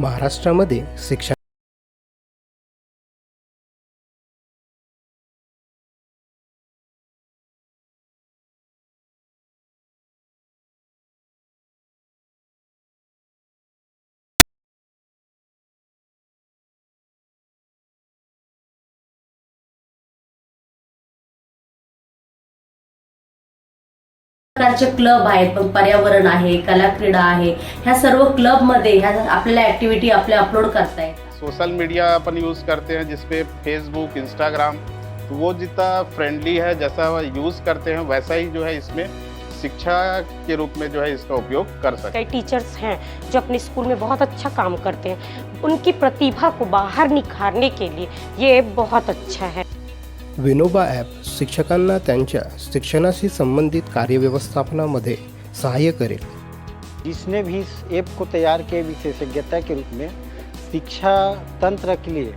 महाराष्ट्रामध्ये शिक्षण प्रकारचे क्लब आहेत पर्यावरण आहे कला क्रीडा आहे ह्या सर्व क्लबमध्ये ह्या आपल्याला ऍक्टिव्हिटी आपल्या अपलोड करता येतात. सोशल मीडिया अपन यूज़ करते हैं जिसपे फेसबुक इंस्टाग्राम तो वो जितना फ्रेंडली है जैसा यूज़ करते हैं वैसा ही जो है इसमें शिक्षा के रूप में जो है इसका उपयोग कर सकते कई टीचर्स हैं जो अपने स्कूल में बहुत अच्छा काम करते हैं। उनकी प्रतिभा को बाहर निखारने के लिए ये बहुत अच्छा है। विनोबा ॲप शिक्षकांना त्यांच्या शिक्षणाशी संबंधित कार्यव्यवस्थापनामध्ये सहाय्य करेल. जिसने भी इस ऐप को तैयार किया विशेषज्ञता के रूप में, शिक्षा तंत्र के लिए,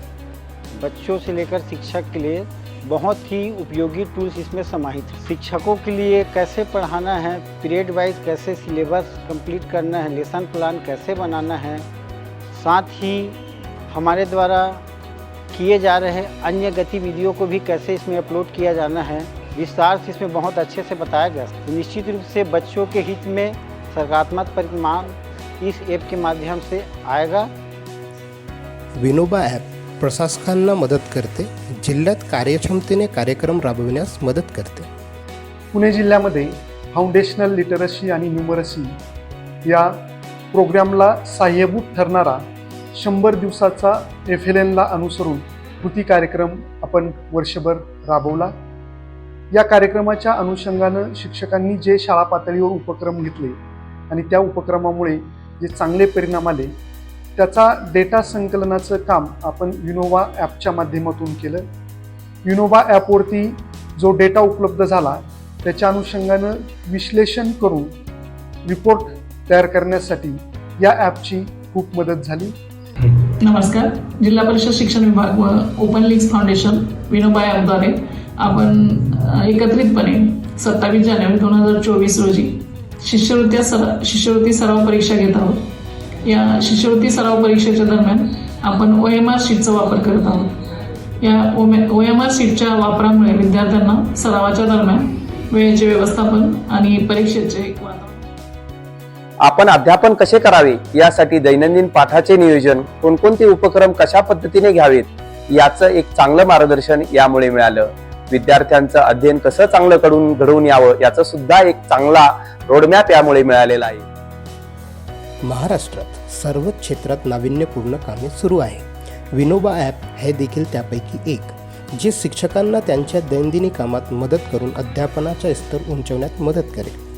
बच्चों से लेकर शिक्षक के लिए बहुत ही उपयोगी टूल्स इसमें समाहित शिक्षकों के लिए कैसे पढ़ाना है पीरियड वाइज कैसे सिलेबस कंप्लीट करना है लेसन प्लान कैसे बनाना है, साथ ही हमारे द्वारा किए जा रहे अन्य गतिविधियों को भी कैसे इसमें अपलोड किया जाना है विस्तार से इसमें बहुत अच्छे से बताया गया। तो निश्चित रूप से बच्चों के हित में सकारात्मक परिणाम इस ऐप के माध्यम से आएगा। विनोबा ॲप प्रशासकांना मदत करते जिल्ह्यात कार्यक्षमतेने कार्यक्रम राबविण्यास मदत करते। पुणे जिल्ह्यामध्ये फाउंडेशनल लिटरसी आणि न्यूमरसी या प्रोग्रॅमला सहाय्यभूत ठरणारा शंभर दिवसाचा एफ एल एनला अनुसरून कृती कार्यक्रम आपण वर्षभर राबवला. या कार्यक्रमाच्या अनुषंगानं शिक्षकांनी जे शाळा पातळीवर उपक्रम घेतले आणि त्या उपक्रमामुळे जे चांगले परिणाम आले त्याचा डेटा संकलनाचं काम आपण युनोवा ॲपच्या माध्यमातून केलं. युनोवा ॲपवरती जो डेटा उपलब्ध झाला त्याच्या अनुषंगानं विश्लेषण करून रिपोर्ट तयार करण्यासाठी या ॲपची खूप मदत झाली. नमस्कार. जिल्हा परिषद शिक्षण विभाग व ओपन लिंक्स फाउंडेशन विनोबा ॲपद्वारे आपण एकत्रितपणे सत्तावीस जानेवारी दोन हजार चोवीस रोजी शिष्यवृत्त्या सर शिष्यवृत्ती सराव परीक्षा घेत आहोत. या शिष्यवृत्ती सराव परीक्षेच्या दरम्यान आपण ओ एम आर शीटचा वापर करत आहोत. या ओ एम आर शीटच्या वापरामुळे विद्यार्थ्यांना सरावाच्या दरम्यान वेळेचे व्यवस्थापन आणि परीक्षेचे एक वातावरण आपण अध्यापन कसे करावे यासाठी दैनंदिन पाठाचे नियोजन कोणकोणते उपक्रम कशा पद्धतीने घ्यावेत याचं एक चांगलं मार्गदर्शन यामुळे मिळालं. विद्यार्थ्यांचं अध्ययन कसं चांगलं कडून घडवून यावं याचा सुद्धा एक चांगला रोडमॅप यामुळे मिळालेला आहे. महाराष्ट्रात सर्वच क्षेत्रात नाविन्यपूर्ण कामे सुरू आहे. विनोबा ॲप हे देखील त्यापैकी एक जे शिक्षकांना त्यांच्या दैनंदिनी कामात मदत करून अध्यापनाचा स्तर उंचवण्यात मदत करेल.